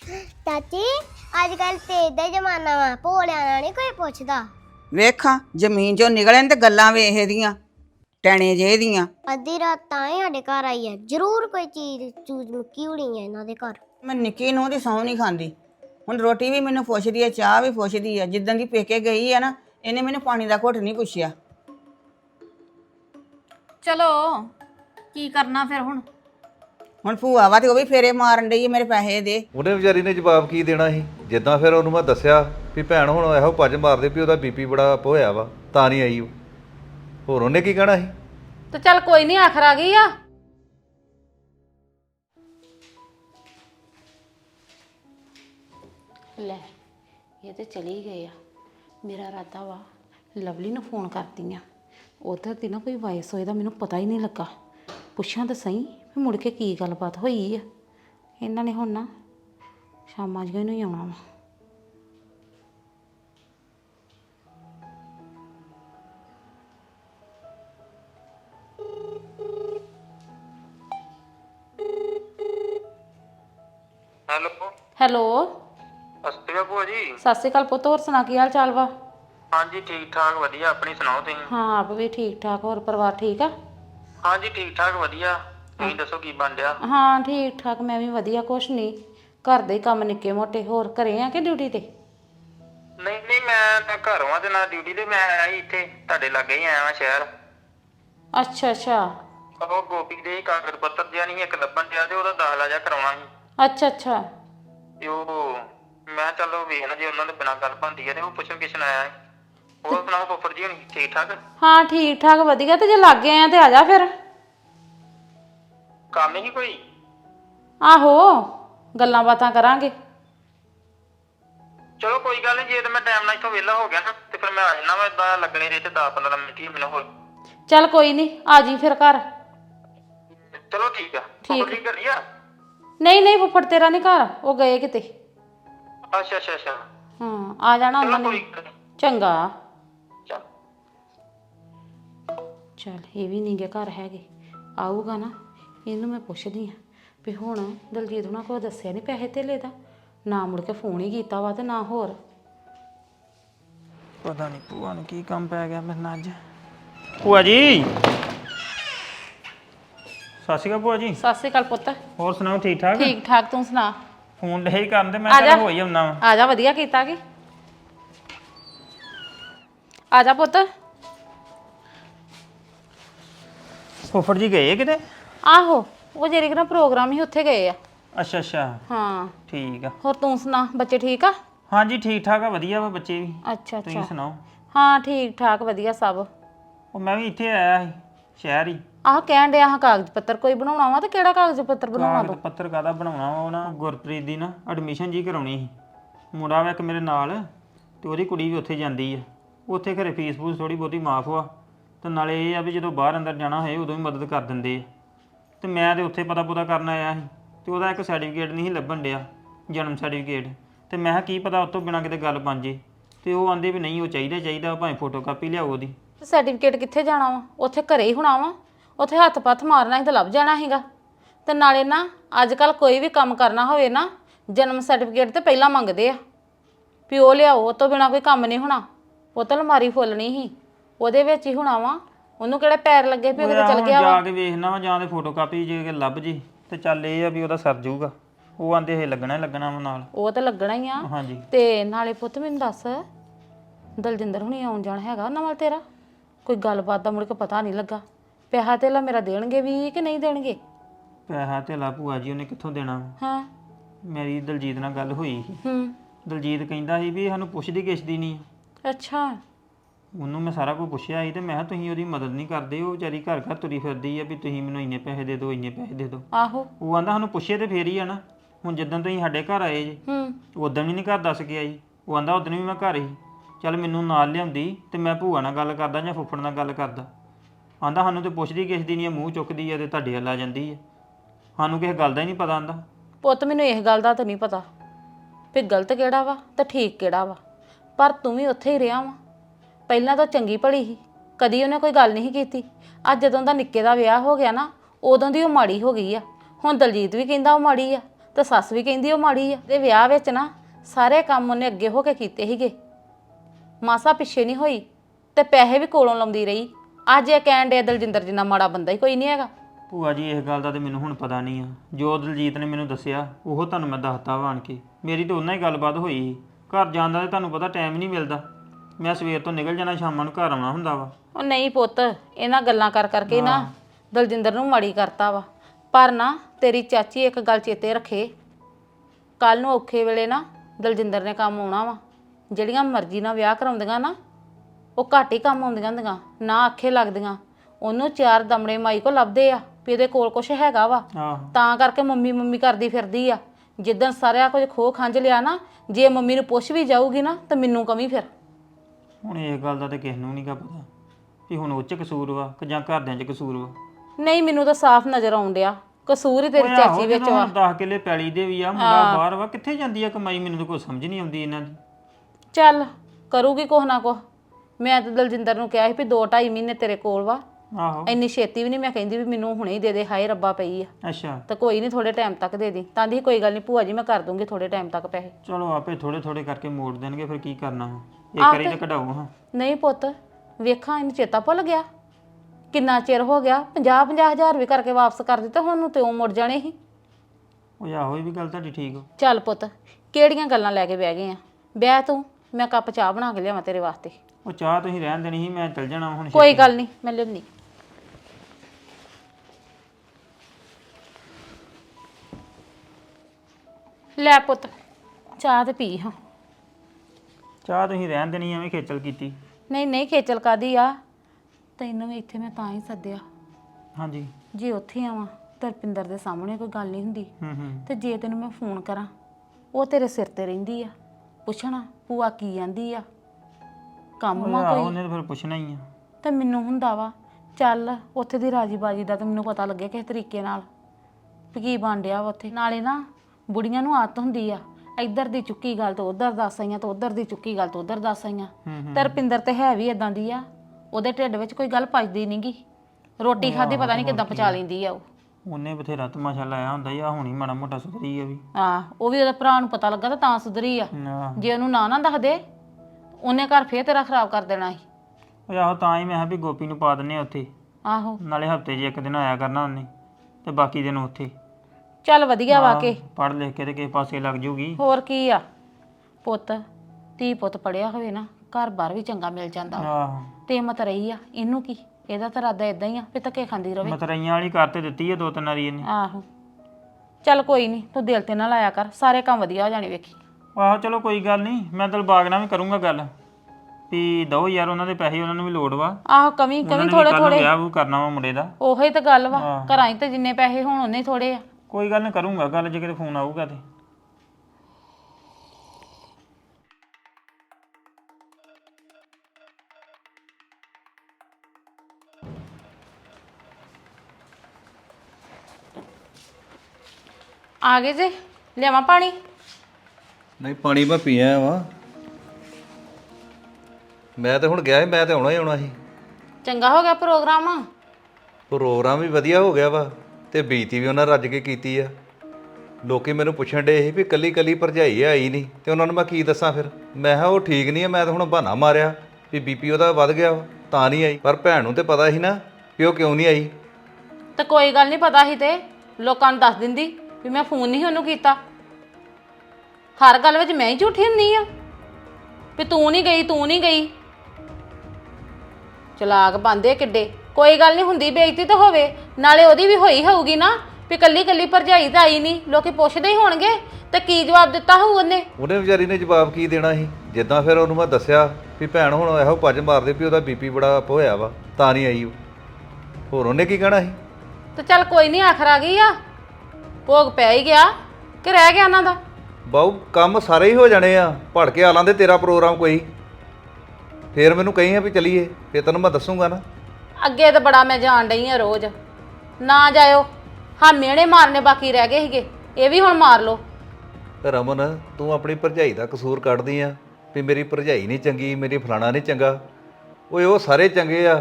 ਚਾਚੀ ਅੱਜ ਕੱਲ ਤੇਜ਼ ਦਾ ਜ਼ਮਾਨਾ ਵਾ ਭੋਲਿਆਂ ਨਾਲ ਨਹੀਂ ਕੋਈ ਪੁੱਛਦਾ। ਵੇਖਾਂ ਜ਼ਮੀਨ ਚੋਂ ਨਿਕਲੇ ਨੇ ਤੇ ਗੱਲਾਂ ਵੇਖ ਇਹਦੀਆਂ ਟੈਣੇ ਜੇ ਦੀਆਂ। ਅੱਧੀ ਰਾਤ ਤਾਂ ਹੀ ਸਾਡੇ ਘਰ ਆਈ ਹੈ ਜ਼ਰੂਰ ਕੋਈ ਚੀਜ਼ ਚੂਜ਼ ਮੁੱਕੀ ਹੋਣੀ ਹੈ ਇਹਨਾਂ ਦੇ ਘਰ। ਮੈਂ ਨਿੱਕੀ ਨੂੰ ਦੀ ਸਹੁੰ ਨਹੀਂ ਖਾਂਦੀ। ਹੁਣ ਰੋਟੀ ਵੀ ਮੈਨੂੰ ਪੁੱਛਦੀ ਹੈ ਚਾਹ ਵੀ ਪੁੱਛਦੀ ਹੈ ਜਿੱਦਾਂ ਦੀ ਪੇਕੇ ਗਈ ਹੈ ਨਾ ਇਹਨੇ ਮੈਨੂੰ ਪਾਣੀ ਦਾ ਘੁੱਟ ਨਹੀਂ ਪੁੱਛਿਆ। ਚਲੋ ਕੀ ਕਰਨਾ ਫਿਰ ਹੁਣ? ਹੁਣ ਭੂਆ ਵਾ ਤੇ ਉਹ ਵੀ ਫੇਰੇ ਮਾਰਨ ਡਈ ਹੈ ਮੇਰੇ ਪੈਸੇ ਦੇ। ਉਹਨੇ ਵਿਚਾਰੀ ਨੇ ਜਵਾਬ ਕੀ ਦੇਣਾ ਸੀ? ਜਿੱਦਾਂ ਫਿਰ ਉਹਨੂੰ ਮੈਂ ਦੱਸਿਆ ਵੀ ਭੈਣ ਹੁਣ ਇਹੋ ਭੱਜ ਮਾਰਦੇ ਵੀ ਉਹਦਾ ਬੀਪੀ ਬੜਾ ਅਪ ਹੋਇਆ ਵਾ ਤਾਂ ਨਹੀਂ ਆਈ ਉਹ। ਹੋਰ ਉਹਨੇ ਕੀ ਕਹਿਣਾ ਸੀ? ਤੇ ਚੱਲ ਕੋਈ ਨਹੀਂ ਆਖਰ ਆ ਗਈ ਆ। ਲੈ ਇਹ ਤੇ ਚਲੀ ਗਏ ਆ। ਮੇਰਾ ਇਰਾਦਾ ਵਾ ਲਵਲੀ ਨੂੰ ਫੋਨ ਕਰਦੀ ਆ। ਉਧਰ ਦੀ ਨਾ ਕੋਈ ਵਾਇਸ ਹੋਏ ਦਾ ਮੈਨੂੰ ਪਤਾ ਹੀ ਨਹੀਂ ਲੱਗਾ। ਪੁੱਛਾਂ ਤਾਂ ਸਹੀ। ਵੀ ਮੁੜ ਕੇ ਕੀ ਗੱਲਬਾਤ ਹੋਈ ਆ? ਇਹਨਾਂ ਨੇ ਹੁਣ ਨਾ ਸ਼ਾਮਾਂ ਜਿਹਾ ਨੂੰ ਹੀ ਆਉਣਾ ਵਾ। ਹੈਲੋ। ਹੈਲੋ। ਅਸਤਿਆ ਭੂਆ ਜੀ। ਸਤਿ ਸ਼੍ਰੀ ਅਕਾਲ ਪੁੱਤ ਹੋਰ ਸੁਣਾ ਕੀ ਹਾਲ ਚਾਲ ਵਾ? ਹਾਂਜੀ ਠੀਕ ਠਾਕ ਵਧੀਆ। ਆਪਣੀ ਸੁਣਾਓ ਤੁਸੀਂ? ਹਾਂ ਆਪ ਵੀ ਠੀਕ ਠਾਕ ਹੋਰ ਪਰਿਵਾਰ ਠੀਕ ਆ? ਹਾਂਜੀ ਠੀਕ ਠਾਕ ਵਧੀਆ। ਤੁਸੀਂ ਦੱਸੋ ਕੀ ਬਣ ਰਿਹਾ? ਹਾਂ ਠੀਕ ਠਾਕ ਮੈਂ ਵੀ ਵਧੀਆ ਕੁਛ ਨਹੀਂ। ਘਰ ਦੇ ਹੀ ਕੰਮ ਨਿੱਕੇ ਮੋਟੇ ਹੋਰ ਘਰੇ ਆ ਕਿ ਡਿਊਟੀ ਤੇ? ਨਹੀਂ ਨਹੀਂ ਮੈਂ ਤਾਂ ਘਰੋਂ ਆ ਤੇ ਨਾ ਡਿਊਟੀ ਤੇ ਮੈਂ ਆਇਆ ਸੀ ਇੱਥੇ ਤੁਹਾਡੇ ਲਾਗੇ ਹੀ ਆਇਆ ਵਾਂ ਸ਼ਹਿਰ। ਅੱਛਾ ਅੱਛਾ। ਉਹ ਗੋਪੀ ਦੇ ਕਾਗਜ਼ ਪੱਤਰ ਜਿਹਾ ਨਹੀਂ ਇੱਕ ਲੱਭਣ ਡਿਆ ਤੇ ਉਹਦਾ ਦਾਖਲਾ ਜਿਹਾ ਕਰਾਉਣਾ ਸੀ। ਅੱਛਾ ਅੱਛਾ। ਤੇ ਉਹ ਮੈਂ ਚਲੋ ਵੇਖਣਾ ਜੇ ਉਹਨਾਂ ਦੇ ਬਿਨਾਂ ਗੱਲ ਬਣਦੀ ਹੈ ਤੇ ਉਹ ਪੁੱਛਣ ਕਿਸ਼ਨ ਆਇਆ ਸੀ। ਹੋਰ ਸੁਣਾਓ ਫੁੱਫੜ ਜੀ ਹੋਣੀ ਠੀਕ ਠਾਕ? ਹਾਂ ਠੀਕ ਠਾਕ ਵਧੀਆ ਤੇ ਜੇ ਲੱਗੇ ਆਇਆ ਤੇ ਆ ਜਾ ਫਿਰ। ਕੰਮ ਹੀ ਕੋਈ? ਆਹੋ ਗੱਲਾਂ ਬਾਤਾਂ ਕਰਾਂਗੇ। ਚਲੋ ਕੋਈ ਗੱਲ ਨਹੀਂ ਜੇ ਤੇ ਮੈਂ ਟਾਈਮ ਨਾਲ ਇੱਥੋਂ ਵਿਹਲਾ ਹੋ ਗਿਆ ਨਾ ਤੇ ਫਿਰ ਮੈਂ ਆ ਜਾਣਾ ਮੈਂ ਇਦਾਂ ਲੱਗਣੇ ਰਹੇ ਤੇ 10 15 ਮਿੰਟ ਹੀ ਮੈਨੂੰ ਹੋਰ। ਚੱਲ ਕੋਈ ਨਹੀਂ ਆ ਜੀ ਫਿਰ ਘਰ। ਚਲੋ ਠੀਕ ਆ। ਠੀਕ। ਫੁੱਫੜ ਜੀ ਕਰੀਆ ਨਹੀਂ ਨਹੀਂ ਫੁੱਫੜ ਤੇਰਾ ਨਹੀਂ ਘਰ ਉਹ ਗਏ ਕਿਤੇ। ਅੱਛਾ ਅੱਛਾ ਅੱਛਾ। ਹਾਂ ਆ ਜਾਣਾ ਉਹਨਾਂ ਚਲੋ ਨੇ। ਕੋਈ ਗੱਲ ਨੀ। ਚੰਗਾ। ਚੱਲ। ਚੱਲ ਇਹ ਵੀ ਨਹੀਂ ਗੇ ਘਰ ਹੈਗੇ। ਆਊਗਾ ਨਾ। ਇਹਨੂੰ ਮੈਂ ਪੁੱਛਦੀ ਆ ਵੀ ਹੁਣ ਦਲਜੀਤ ਹੁਣਾਂ ਕੋਲ ਦੱਸਿਆ ਨਹੀਂ ਪੈਸੇ ਧੇਲੇ ਦਾ? ਨਾ ਮੁੜ ਕੇ ਫੋਨ ਹੀ ਕੀਤਾ ਵਾ ਤੇ ਨਾ ਹੋਰ। ਪਤਾ ਨਹੀਂ ਭੂਆ ਨੂੰ ਕੀ ਕੰਮ ਪੈ ਗਿਆ ਮੇਰੇ ਨਾਲ ਅੱਜ। ਭੂਆ ਜੀ। ਸਤਿ ਸ਼੍ਰੀ ਅਕਾਲ ਭੂਆ ਜੀ। ਸਤਿ ਸ਼੍ਰੀ ਅਕਾਲ ਪੁੱਤ। ਹੋਰ ਸੁਣਾਓ ਠੀਕ ਠਾਕ? ਠੀਕ ਠਾਕ ਤੂੰ ਸੁਣਾ? ਫੋਨ ਦੇ ਹੀ ਕਰਨ ਤੇ ਮੈਂ ਆ ਜਾ। ਚੱਲ ਹੋ ਹੀ ਆਉਣਾ ਵਾ। ਆ ਜਾ ਵਧੀਆ ਕੀਤਾ ਕਿ? ਆ ਜਾ ਪੁੱਤ। ਫੁੱਫੜ ਜੀ ਗਏ ਕਿਤੇ? ਆਹੋ ਉਹ ਜਿਹੜੀ ਨਾ ਪ੍ਰੋਗਰਾਮ ਹੀ ਉੱਥੇ ਗਏ ਆ। ਅੱਛਾ ਅੱਛਾ। ਹਾਂ। ਠੀਕ ਆ। ਹੋਰ ਤੂੰ ਸੁਣਾ ਬੱਚੇ ਠੀਕ ਆ? ਹਾਂਜੀ ਠੀਕ ਠਾਕ ਆ ਵਧੀਆ ਵਾ ਬੱਚੇ ਵੀ। ਅੱਛਾ ਤੁਸੀਂ ਅੱਛਾ। ਸੁਣਾਓ? ਹਾਂ ਠੀਕ ਠਾਕ ਵਧੀਆ ਸਭ। ਉਹ ਮੈਂ ਵੀ ਇੱਥੇ ਆਇਆ ਸੀ ਸ਼ਹਿਰ ਹੀ। ਆਹ ਕਹਿਣ ਡਿਆ ਹਾਂ ਕਾਗਜ਼ ਪੱਤਰ ਕੋਈ ਬਣਾਉਣਾ ਵਾ ਤੇ ਕਿਹੜਾ ਕਾਗਜ਼ ਪੱਤਰ ਬਣਾਉਣਾ ਕਾਗਜ਼ ਪੱਤਰ ਕਾਦਾ ਬਣਾਉਣਾ ਵਾ ਉਹ ਨਾ ਗੁਰਪ੍ਰੀਤ ਦੀ ਨਾ ਐਡਮਿਸ਼ਨ ਜੀ ਕਰਾਉਣੀ ਸੀ। ਮੁੰਡਾ ਵਾ ਇੱਕ ਮੇਰੇ ਨਾਲ ਤੇ ਉਹਦੀ ਕੁੜੀ ਵੀ ਉੱਥੇ ਜਾਂਦੀ ਆ। ਉੱਥੇ ਘਰੇ ਫੀਸ ਫੂਸ ਥੋੜੀ ਬਹੁਤੀ ਮਾਫ ਵਾ ਤੇ ਨਾਲੇ ਇਹ ਆ ਵੀ ਜਦੋਂ ਬਾਹਰ ਅੰਦਰ ਜਾਣਾ ਹੋਏ ਉਦੋਂ ਵੀ ਮਦਦ ਕਰ ਦਿੰਦੇ ਆ। ਤੇ ਮੈਂ ਤੇ ਉੱਥੇ ਪਤਾ ਪੁਤਾ ਕਰਨ ਆਇਆ ਸੀ ਤੇ ਉਹਦਾ ਇੱਕ ਸਰਟੀਫਿਕੇਟ ਨਹੀਂ ਸੀ ਲੱਭਣ ਡਿਆ, ਜਨਮ ਸਰਟੀਫਿਕੇਟ ਤੇ ਮੈਂ ਕਿਹਾ, ਕੀ ਪਤਾ ਉਹ ਤੋਂ ਬਿਨਾਂ ਕਿਤੇ ਗੱਲ ਬਣ ਜੇ। ਤੇ ਉਹ ਆਂਦੇ ਵੀ ਨਹੀਂ, ਉਹ ਚਾਹੀਦਾ ਚਾਹੀਦਾ ਭਾਵੇਂ ਫੋਟੋ ਲਿਆਓ ਉਹਦੀ। ਸਰਟੀਫਿਕੇਟ ਕਿੱਥੇ ਜਾਣਾ ਵਾ? ਉੱਥੇ ਘਰੇ ਹੀ ਹੋਣਾ ਵਾ? ਉੱਥੇ ਹੱਥ ਪੱਥ ਮਾਰਨਾ ਹੀ ਤਾਂ ਲੱਭ ਜਾਣਾ ਹੈਗਾ ਤੇ ਨਾਲੇ ਨਾ ਅੱਜ ਕੱਲ ਕੋਈ ਵੀ ਕੰਮ ਕਰਨਾ ਹੋਵੇ ਨਾ, ਜਨਮ ਸਰਟੀਫਿਕੇਟ ਤੇ ਪਹਿਲਾਂ ਮੰਗਦੇ ਆ। ਵੀ ਉਹ ਲਿਆਓ, ਉਹ ਤੋਂ ਬਿਨਾ ਕੋਈ ਕੰਮ ਨਹੀਂ ਹੋਣਾ। ਉਹ ਤਾਂ ਅਲਮਾਰੀ ਫੁੱਲਣੀ ਸੀ। ਉਹਦੇ ਵਿੱਚ ਹੀ ਹੋਣਾ ਵਾ। ਉਹਨੂੰ ਕਿਹੜੇ ਪੈਰ ਲੱਗੇ ਵੀ ਉਹ ਕਿਤੇ ਚਲ ਗਿਆ ਜਾ ਕੇ ਵੇਖਣਾ ਵਾ ਜਾਂ ਤੇ ਫੋਟੋ ਕਾਪੀ ਜੇ ਕਿ ਲੱਭ ਜੇ। ਤੇ ਚੱਲ ਇਹ ਆ ਵੀ ਉਹਦਾ ਸਰ ਜਾਊਗਾ। ਉਹ ਆਂਦੇ ਇਹ ਲੱਗਣਾ ਹੀ ਲੱਗਣਾ ਵਾ ਨਾਲ। ਉਹ ਤਾਂ ਲੱਗਣਾ ਹੀ ਆ। ਹਾਂਜੀ। ਤੇ ਨਾਲੇ ਪੁੱਤ ਮੈਨੂੰ ਦੱਸ ਦਲਜਿੰਦਰ ਹੁਣੀ ਆਉਣ ਜਾਣ ਹੈਗਾ ਉਹਨਾਂ ਵੱਲ ਤੇਰਾ? ਕੋਈ ਗੱਲਬਾਤ ਦਾ ਮੁੜ ਕੇ ਪਤਾ ਨਹੀਂ ਲੱਗਾ। ਪੈਸਾ ਤੇਲਾ ਮੇਰਾ ਦੇਣਗੇ ਵੀ ਕਿ ਨਹੀਂ ਦੇਣਗੇ? ਪੈਸਾ ਤੇ ਲਾ ਭੂਆ ਜੀ ਉਹਨੇ ਕਿੱਥੋਂ ਦੇਣਾ ਵਾ? ਹਾਂ। ਮੇਰੀ ਦਲਜੀਤ ਨਾਲ ਗੱਲ ਹੋਈ ਸੀ। ਹੂੰ। ਦਲਜੀਤ ਕਹਿੰਦਾ ਸੀ ਵੀ ਸਾਨੂੰ ਪੁੱਛਦੀ ਕਿਸ਼ਦੀ ਨਹੀਂ ਅੱਛਾ। ਉਹਨੂੰ ਮੈਂ ਸਾਰਾ ਕੁਝ ਪੁੱਛਿਆ ਸੀ ਤੇ ਮੈਂ ਕਿਹਾ ਤੁਸੀਂ ਉਹਦੀ ਮਦਦ ਨਹੀਂ ਕਰਦੇ ਉਹ ਵਿਚਾਰੀ ਘਰ ਘਰ ਤੁਰੀ ਫਿਰਦੀ ਆ ਵੀ ਤੁਸੀਂ ਮੈਨੂੰ ਇੰਨੇ ਪੈਸੇ ਦੇ ਦਿਓ ਇੰਨੇ ਪੈਸੇ ਦੇ ਦਿਓ। ਆਹੋ। ਉਹ ਆਂਦਾ ਸਾਨੂੰ ਪੁੱਛੇ ਤੇ ਫੇਰ ਹੀ ਆ ਨਾ ਹੁਣ ਜਦੋਂ ਤੁਸੀਂ ਸਾਡੇ ਘਰ ਆਏ ਜੀ ਹੂੰ। ਉਦੋਂ ਵੀ ਨਹੀਂ ਘਰ ਦੱਸ ਕੇ ਆਈ ਉਹ ਆਂਦਾ ਉਦੋਂ ਵੀ ਮੈਂ ਘਰ ਹੀ ਚੱਲ ਮੈਨੂੰ ਨਾਲ ਲਿਆਉਂਦੀ ਤੇ ਮੈਂ ਭੂਆ ਨਾਲ ਗੱਲ ਕਰਦਾ ਜਾਂ ਫੁੱਫੜ ਨਾਲ ਗੱਲ ਕਰਦਾ। ਆਂਦਾ ਸਾਨੂੰ ਤੇ ਪੁੱਛਦੀ ਕਿਸ ਦੀ ਨਹੀਂ ਆ, ਮੂੰਹ ਚੁੱਕਦੀ ਆ ਤੇ ਤੁਹਾਡੇ ਵੱਲ ਆ ਜਾਂਦੀ ਆ। ਸਾਨੂੰ ਕਿਸੇ ਗੱਲ ਦਾ ਹੀ ਨਹੀਂ ਪਤਾ ਆਂਦਾ। ਪੁੱਤ ਮੈਨੂੰ ਇਸ ਗੱਲ ਦਾ ਤਾਂ ਨਹੀਂ ਪਤਾ ਵੀ ਗਲਤ ਕਿਹੜਾ ਵਾ ਤੇ ਠੀਕ ਕਿਹੜਾ ਵਾ ਪਰ ਤੂੰ ਵੀ ਉੱਥੇ ਹੀ ਰਿਹਾ ਵਾ। ਪਹਿਲਾਂ ਤਾਂ ਚੰਗੀ ਭਲੀ ਸੀ, ਕਦੀ ਉਹਨੇ ਕੋਈ ਗੱਲ ਨਹੀਂ ਕੀਤੀ। ਅੱਜ ਜਦੋਂ ਦਾ ਨਿੱਕੇ ਦਾ ਵਿਆਹ ਹੋ ਗਿਆ ਨਾ, ਉਦੋਂ ਦੀ ਉਹ ਮਾੜੀ ਹੋ ਗਈ ਆ। ਹੁਣ ਦਲਜੀਤ ਵੀ ਕਹਿੰਦਾ ਉਹ ਮਾੜੀ ਆ, ਤੇ ਸੱਸ ਵੀ ਕਹਿੰਦੀ ਉਹ ਮਾੜੀ ਆ। ਤੇ ਵਿਆਹ ਵਿੱਚ ਨਾ ਸਾਰੇ ਕੰਮ ਉਹਨੇ ਅੱਗੇ ਹੋ ਕੇ ਕੀਤੇ ਸੀਗੇ। ਮਾਸਾ ਪਿੱਛੇ ਨਹੀਂ ਹੋਈ, ਤੇ ਪੈਸੇ ਵੀ ਕੋਲੋਂ ਲਾਉਂਦੀ ਰਹੀ। ਅੱਜ ਇਹ ਕਹਿਣ ਦੇ ਦਲਜਿੰਦਰ ਜਿੰਨਾ ਮਾੜਾ ਬੰਦਾ ਹੀ ਕੋਈ ਨਹੀਂ ਹੈਗਾ। ਭੂਆ ਜੀ, ਇਸ ਗੱਲ ਦਾ ਤੇ ਮੈਨੂੰ ਹੁਣ ਪਤਾ ਨਹੀਂ ਆ। ਜੋ ਦਲਜੀਤ ਨੇ ਮੈਨੂੰ ਦੱਸਿਆ, ਉਹ ਤੁਹਾਨੂੰ ਮੈਂ ਦੱਸਤਾ ਵਾਣ ਕੇ। ਮੇਰੀ ਤਾਂ ਉਹਨਾਂ ਹੀ ਗੱਲਬਾਤ ਹੋਈ ਸੀ। ਘਰ ਜਾਣ ਦਾ ਤੇ ਤੁਹਾਨੂੰ ਪਤਾ ਟਾਈਮ ਨਹੀਂ ਮਿਲਦਾ। ਮੈਂ ਸਵੇਰ ਤੋਂ ਨਿਕਲ ਜਾਣਾ ਸ਼ਾਮਾਂ ਨੂੰ ਘਰ ਆਉਣਾ ਹੁੰਦਾ ਵਾ। ਉਹ ਨਹੀਂ ਪੁੱਤ ਇਹਨਾਂ ਗੱਲਾਂ ਕਰ ਕਰਕੇ ਨਾ ਦਲਜਿੰਦਰ ਨੂੰ ਮਾੜੀ ਕਰਤਾ ਵਾ। ਪਰ ਨਾ ਤੇਰੀ ਚਾਚੀ ਇੱਕ ਗੱਲ ਚੇਤੇ ਰੱਖੇ। ਕੱਲ ਨੂੰ ਔਖੇ ਵੇਲੇ ਨਾ ਦਲਜਿੰਦਰ ਨੇ ਕੰਮ ਆਉਣਾ ਵਾ। ਜਿਹੜੀਆਂ ਮਰਜ਼ੀ ਨਾਲ ਵਿਆਹ ਕਰਾਉਂਦੀਆਂ ਨਾ ਉਹ ਘੱਟ ਹੀ ਕੰਮ ਆਉਂਦੀਆਂ ਹੁੰਦੀਆਂ ਨਾ ਆਖੇ ਲੱਗਦੀਆਂ। ਉਹਨੂੰ ਚਾਰ ਦਮੜੇ ਮਾਈ ਕੋ ਲੱਭਦੇ ਆ ਵੀ ਇਹਦੇ ਕੋਲ ਕੁਝ ਹੈਗਾ ਵਾ। ਆਹੋ। ਤਾਂ ਕਰਕੇ ਮੰਮੀ ਮੰਮੀ ਕਰਦੀ ਫਿਰਦੀ ਆ। ਜਿੱਦਣ ਸਾਰਿਆ ਕੁਝ ਖੋ ਖੰਜ ਲਿਆ ਨਾ ਜੇ ਮੰਮੀ ਨੂੰ ਪੁੱਛ ਵੀ ਜਾਊਗੀ ਨਾ ਤਾਂ ਮੈਨੂੰ ਕਮੀ ਫਿਰ। ਹੁਣ ਇਹ ਗੱਲ ਦਾ ਤੇ ਕਿਸੇ ਨੂੰ ਨਹੀਂਗਾ ਪਤਾ ਵੀ ਹੁਣ ਉਹ ਚ ਕਸੂਰ ਵਾ ਕਿ ਜਾਂ ਘਰਦਿਆਂ ਚ ਕਸੂਰ ਵਾ। ਨਹੀਂ ਮੈਨੂੰ ਤਾਂ ਸਾਫ਼ ਨਜ਼ਰ ਆਉਣ ਡਿਆ। ਕਸੂਰ ਹੀ ਤੇਰੀ ਚਾਚੀ ਵਿੱਚ ਵਾ। 10 ਕਿੱਲੇ ਪੈਲੀ ਦੇ ਵੀ ਆ ਮੁੰਡਾ ਬਾਹਰ ਵਾ ਕਿੱਥੇ ਜਾਂਦੀ ਆ ਕਮਾਈ? ਮੈਨੂੰ ਤਾਂ ਕੋਈ ਸਮਝ ਨਹੀਂ ਆਉਂਦੀ ਇਹਨਾਂ ਦੀ। ਚੱਲ ਕਰੂਗੀ ਕੁਛ ਨਾ ਕੁਛ। ਮੈਂ ਤਾਂ ਦਲਜਿੰਦਰ ਨੂੰ ਕਿਹਾ ਸੀ ਵੀ 2 2.5 ਮਹੀਨੇ ਤੇਰੇ ਕੋਲ ਵਾ। ਆਹੋ। ਇੰਨੀ ਛੇਤੀ ਵੀ ਨਹੀਂ ਮੈਂ ਕਹਿੰਦੀ ਵੀ ਮੈਨੂੰ ਹੁਣੇ ਹੀ ਦੇ ਦੇ ਹਾਏ ਰੱਬਾ ਪਈ ਆ। ਅੱਛਾ। ਤਾਂ ਕੋਈ ਨਹੀਂ ਥੋੜੇ ਟਾਈਮ ਤੱਕ ਦੇ ਦੀ। ਤਾਂ ਦੀ ਕੋਈ ਗੱਲ ਨਹੀਂ ਭੂਆ ਜੀ ਮੈਂ ਕਰ ਦੂੰਗੀ ਥੋੜੇ ਟਾਈਮ ਤੱਕ ਪੈਸੇ। ਚਲੋ ਆਪੇ ਥੋੜੇ ਥੋੜੇ ਕਰਕੇ ਮੋੜ ਦੇਣਗੇ ਫਿਰ ਕੀ ਕਰਨਾ ਵਾ ਇੱਕ ਵਾਰੀ ਤਾਂ ਕਢਾਓ ਹਾਂ। ਨਹੀਂ ਪੁੱਤ ਵੇਖਾਂ ਇਹਨੂੰ ਚੇਤਾ ਭੁੱਲ ਗਿਆ। ਕਿੰਨਾ ਚਿਰ ਹੋ ਗਿਆ? 50 50 ਹਜ਼ਾਰ ਵੀ ਕਰਕੇ ਵਾਪਸ ਕਰ ਦਿੱਤੇ ਹੁਣ ਨੂੰ ਤੇ ਉਹ ਮੁੜ ਜਾਣੇ ਸੀ। ਉਹ ਆਹੋ ਇਹ ਵੀ ਗੱਲ ਤੁਹਾਡੀ ਠੀਕ ਹੋ ਚੱਲ ਪੁੱਤ ਕਿਹੜੀਆਂ ਗੱਲਾਂ ਲੈ ਕੇ ਬਹਿ ਗਏ ਆ? ਬਹਿ ਤੂੰ ਮੈਂ ਕੱਪ ਚਾਹ ਬਣਾ ਕੇ ਲਿਆਵਾਂ ਤੇਰੇ ਵਾਸਤੇ। ਉਹ ਚਾਹ ਤੁਸੀਂ ਰਹਿਣ ਦੇਣੀ ਸੀ ਮੈਂ ਚੱਲ ਜਾਣਾ ਹੁਣ ਕੋਈ ਗੱਲ ਨਹੀਂ ਮੈਂ ਲਿਆਉਂਦੀ ਲੈ ਪੁੱਤ ਚਾਹ ਤੇ ਪੀ ਹਾਂ। ਚਾਹ ਤੁਸੀਂ ਰਹਿਣ ਦੇਣੀ ਐਵੇਂ ਖੇਚਲ ਕੀਤੀ। ਨਹੀਂ ਨਹੀਂ ਖੇਚਲ ਕਾਦੀ ਆ? ਤੈਨੂੰ ਵੀ ਇੱਥੇ ਮੈਂ ਤਾਂ ਹੀ ਸੱਦਿਆ। ਹਾਂਜੀ। ਜੇ ਉੱਥੇ ਆਵਾਂ ਤਰਪਿੰਦਰ ਦੇ ਸਾਹਮਣੇ ਕੋਈ ਗੱਲ ਨਹੀਂ ਹੁੰਦੀ। ਹੂੰ ਹੂੰ। ਤੇ ਜੇ ਤੈਨੂੰ ਮੈਂ ਫੋਨ ਕਰਾਂ ਉਹ ਤੇਰੇ ਸਿਰ ਤੇ ਰਹਿੰਦੀ ਆ। ਪੁੱਛਣਾ ਭੂਆ ਕੀ ਜਾਂਦੀ ਆ? ਕੰਮ ਆਹੋ ਕੋਈ? ਉਹਨੇ ਤਾਂ ਫਿਰ ਪੁੱਛਣਾ ਹੀ ਆ। ਤੇ ਮੈਨੂੰ ਹੁੰਦਾ ਵਾ ਚੱਲ ਉੱਥੇ ਦੀ ਰਾਜੀ ਬਾਜੀ ਦਾ ਤਾਂ ਮੈਨੂੰ ਪਤਾ ਲੱਗੇ ਕਿਸੇ ਤਰੀਕੇ ਨਾਲ। ਵੀ ਕੀ ਬਣ ਡਿਆ ਵਾ ਉੱਥੇ? ਨਾਲੇ ਨਾ ਬੁੜੀਆਂ ਨੂੰ ਆਦਤ ਹੁੰਦੀ ਆ। ਇੱਧਰ ਦੀ ਚੁੱਕੀ ਗੱਲ ਤੋਂ ਉੱਧਰ ਦੱਸ ਆਈਆਂ ਤੋਂ ਉੱਧਰ ਦੀ ਚੁੱਕੀ ਗੱਲ ਤੋਂ ਉੱਧਰ ਦੱਸ ਆਈਆਂ। ਤੇ ਰਪਿੰਦਰ ਤੇ ਹੈ ਵੀ ਇਦਾਂ ਦੀ ਆ। ਉਹਦੇ ਢਿੱਡ ਵਿੱਚ ਕੋਈ ਗੱਲ ਪਚਦੀ ਨਹੀਂਗੀ ਰੋਟੀ ਖਾਦੀ ਪਤਾ ਨਹੀਂ ਕਿੱਦਾਂ ਪਚਾ ਲੈਂਦੀ ਆ ਉਹ। ਉਹਨੇ ਬਥੇਰਾ ਤਮਾਸ਼ਾ ਲਾਇਆ ਹੁੰਦਾ ਆ ਹੁਣੀ ਮਾੜਾ ਮੋਟਾ ਸੁਧਰੀ ਆ ਵੀ। ਆ ਉਹ ਵੀ ਉਹਦੇ ਭਰਾ ਨੂੰ ਪਤਾ ਲੱਗਾ ਤਾਂ ਤਾਂ ਸੁਧਰੀ ਆ। ਜੇ ਉਹਨੂੰ ਨਾ ਨਾ ਦੱਸਦੇ ਉਹਨੇ ਘਰ ਫੇਰ ਤੇਰਾ ਖਰਾਬ ਕਰ ਦੇਣਾ ਸੀ। ਉਹ ਆਹੋ ਤਾਂ ਹੀ ਮੈਂ ਕਿਹਾ ਵੀ ਗੋਪੀ ਨੂੰ ਪਾ ਦਿੰਨੇ ਆ ਉੱਥੇ। ਆਹੋ। ਨਾਲੇ ਹਫ਼ਤੇ 'ਚ ਇੱਕ ਦਿਨ ਆਇਆ ਕਰਨਾ ਉਹਨੇ ਤੇ ਬਾਕੀ ਦਿਨ ਉੱਥੇ। ਚੱਲ ਵਧੀਆ ਵਾ ਕੇ। ਪੜ੍ਹ ਲਿਖ ਕੇ ਤੇ ਕਿਸੇ ਪਾਸੇ ਲੱਗ ਜੂਗੀ। ਹੋਰ ਕੀ ਆ? ਪੁੱਤ ਧੀ ਪੁੱਤ ਪੜਿਆ ਹੋਵੇ ਨਾ ਘਰ ਬਾਰ ਵੀ ਚੰਗਾ ਮਿਲ ਜਾਂਦਾ ਵਾ। ਆਹੋ। ਤੇ ਮਤ ਰਹੀ ਆ ਇਹਨੂੰ ਕੀ? ਇਹਦਾ ਤਾਂ ਇਰਾਦਾ ਇਦਾਂ ਹੀ ਆ ਵੀ ਧੱਕੇ ਖਾਂਦੀ ਰਵੇ। ਮਤਰਈਆਂ ਵਾਲੀ ਕਰ ਤੇ ਦਿੱਤੀ ਆ ਦੋ ਤਿੰਨ ਵਾਰੀ ਇਹਨੇ। ਆਹੋ। ਚੱਲ ਕੋਈ ਨਹੀਂ ਤੂੰ ਦਿਲ ਤੇ ਨਾ ਲਾਇਆ ਕਰ ਸਾਰੇ ਕੰਮ ਵਧੀਆ ਹੋ ਜਾਣੇ ਵੇਖੀ। ਆਹੋ ਚਲੋ ਕੋਈ ਗੱਲ ਨਹੀਂ ਮੈਂ ਦਿਲਬਾਗ ਨਾਲ ਵੀ ਕਰੂੰਗਾ ਗੱਲ। ਵੀ ਦੋ ਯਾਰ ਉਹਨਾਂ ਦੇ ਪੈਸੇ ਉਹਨਾਂ ਨੂੰ ਵੀ ਲੋੜ ਵਾ। ਆਹੋ ਕਮੀ ਕਮੀ ਥੋੜੇ ਕੱਲ ਥੋੜੇ ਵਿਆਹ ਵੂ ਕਰਨਾ ਵਾ ਮੁੰਡੇ ਦਾ। ਉਹੀ ਤਾਂ ਗੱਲ ਵਾ ਘਰਾਂ 'ਚ ਤੇ ਜਿੰਨੇ ਪੈਸੇ ਹੋਣ ਉਹਨੇ ਥੋੜੇ ਆ। ਕੋਈ ਗੱਲ ਨਹੀਂ ਕਰੂੰਗਾ ਗੱਲ ਜੇ ਕਿਤੇ ਫੋਨ ਆਊਗਾ ਤੇ। ਆ ਗਏ ਜੇ ਲਿਆਵਾਂ ਪਾਣੀ? ਨਹੀਂ ਪਾਣੀ ਮੈਂ ਪੀਆ ਵਾ। ਮੈਂ ਤੇ ਹੁਣ ਗਿਆ ਸੀ ਮੈਂ ਤੇ ਆਉਣਾ ਹੀ ਆਉਣਾ ਸੀ। ਚੰਗਾ ਹੋ ਗਿਆ ਪ੍ਰੋਗਰਾਮ। ਪ੍ਰੋਗਰਾਮ ਵੀ ਵਧੀਆ ਹੋ ਗਿਆ ਵਾ। ਤੇ ਬੀਤੀ ਵੀ ਉਹਨਾਂ ਰੱਜ ਕੇ ਕੀਤੀ ਆ। ਲੋਕੀ ਮੈਨੂੰ ਪੁੱਛਣ ਡੇ ਸੀ ਵੀ ਕੱਲੀ ਕੱਲੀ ਭਰਜਾਈ ਆਈ ਨਹੀਂ। ਤੇ ਉਹਨਾਂ ਨੂੰ ਮੈਂ ਕੀ ਦੱਸਾਂ ਫਿਰ? ਮੈਂ ਕਿਹਾ ਉਹ ਠੀਕ ਨਹੀਂ ਆ ਮੈਂ ਤਾਂ ਹੁਣ ਬਹਾਨਾ ਮਾਰਿਆ ਵੀ ਬੀਪੀ ਉਹਦਾ ਵੱਧ ਗਿਆ ਵਾ, ਤਾਂ ਨਹੀਂ ਆਈ। ਪਰ ਭੈਣ ਨੂੰ ਤੇ ਪਤਾ ਸੀ ਨਾ ਵੀ ਉਹ ਕਿਉਂ ਨਹੀਂ ਆਈ। ਤੇ ਕੋਈ ਗੱਲ ਨਹੀਂ ਪਤਾ ਸੀ ਤੇ। ਲੋਕਾਂ ਨੂੰ ਦੱਸ ਦਿੰਦੀ ਵੀ ਮੈਂ ਫੋਨ ਨਹੀਂ ਉਹਨੂੰ ਕੀਤਾ। ਹਰ ਗੱਲ ਵਿੱਚ ਮੈਂ ਹੀ ਝੂਠੀ ਹੁੰਦੀ ਆ। ਵੀ ਤੂੰ ਨਹੀਂ ਗਈ ਤੂੰ ਨਹੀਂ ਗਈ। ਚਲਾਕ ਬੰਦੇ ਕਿੱਡੇ। ਕੋਈ ਗੱਲ ਨਹੀਂ ਹੁੰਦੀ ਬੇਇੱਜ਼ਤੀ ਤਾਂ ਹੋਵੇ ਨਾਲੇ ਉਹਦੀ ਵੀ ਹੋਈ ਹੋਊਗੀ ਨਾ ਵੀ ਕੱਲੀ ਕੱਲੀ ਭਰਜਾਈ ਤਾਂ ਆਈ ਨਹੀਂ ਲੋਕੀ ਪੁੱਛਦੇ ਹੀ ਹੋਣਗੇ ਤੇ ਕੀ ਜਵਾਬ ਦਿੱਤਾ ਹੋਊ ਉਹਨੇ? ਉਹਨੇ ਵਿਚਾਰੀ ਨੇ ਜਵਾਬ ਕੀ ਦੇਣਾ ਸੀ? ਜਿੱਦਾਂ ਫਿਰ ਉਹਨੂੰ ਮੈਂ ਦੱਸਿਆ ਵੀ ਭੈਣ ਹੁਣ ਇਹੋ ਭੱਜ ਮਾਰਦੇ ਵੀ ਉਹਦਾ ਬੀਪੀ ਬੜਾ ਅਪ ਹੋਇਆ ਵਾ ਤਾਂ ਨਹੀਂ ਆਈ ਉਹ। ਹੋਰ ਉਹਨੇ ਕੀ ਕਹਿਣਾ ਸੀ? ਤੇ ਚੱਲ ਕੋਈ ਨਹੀਂ ਆਖਰ ਆ ਗਈ ਆ। ਭੋਗ ਪੈ ਹੀ ਗਿਆ ਕਿ ਰਹਿ ਗਿਆ ਉਹਨਾਂ ਦਾ? ਬਾਊ ਕੰਮ ਸਾਰੇ ਹੀ ਹੋ ਜਾਣੇ ਆ ਭੜ ਕੇ ਆ ਲਾਂਦੇ ਤੇਰਾ ਪ੍ਰੋਗਰਾਮ ਕੋਈ। ਫੇਰ ਮੈਨੂੰ ਕਹੀ ਆ ਵੀ ਚਲੀਏ ਫੇਰ ਤੈਨੂੰ ਮੈਂ ਦੱਸੂਗਾ ਨਾ। ਅੱਗੇ ਤਾਂ ਬੜਾ ਮੈਂ ਜਾਣ ਡਈ ਆ ਰੋਜ਼। ਨਾ ਜਾਇਓ। ਹਾਂ ਮਿਹਣੇ ਮਾਰਨੇ ਬਾਕੀ ਰਹਿ ਗਏ ਸੀਗੇ। ਇਹ ਵੀ ਹੁਣ ਮਾਰ ਲਓ। ਰਮਨ ਤੂੰ ਆਪਣੀ ਭਰਜਾਈ ਦਾ ਕਸੂਰ ਕੱਢਦੀ ਆ ਵੀ ਮੇਰੀ ਭਰਜਾਈ ਨਹੀਂ ਚੰਗੀ ਮੇਰੀ ਫਲਾਣਾ ਨਹੀਂ ਚੰਗਾ। ਓਏ ਉਹ ਸਾਰੇ ਚੰਗੇ ਆ।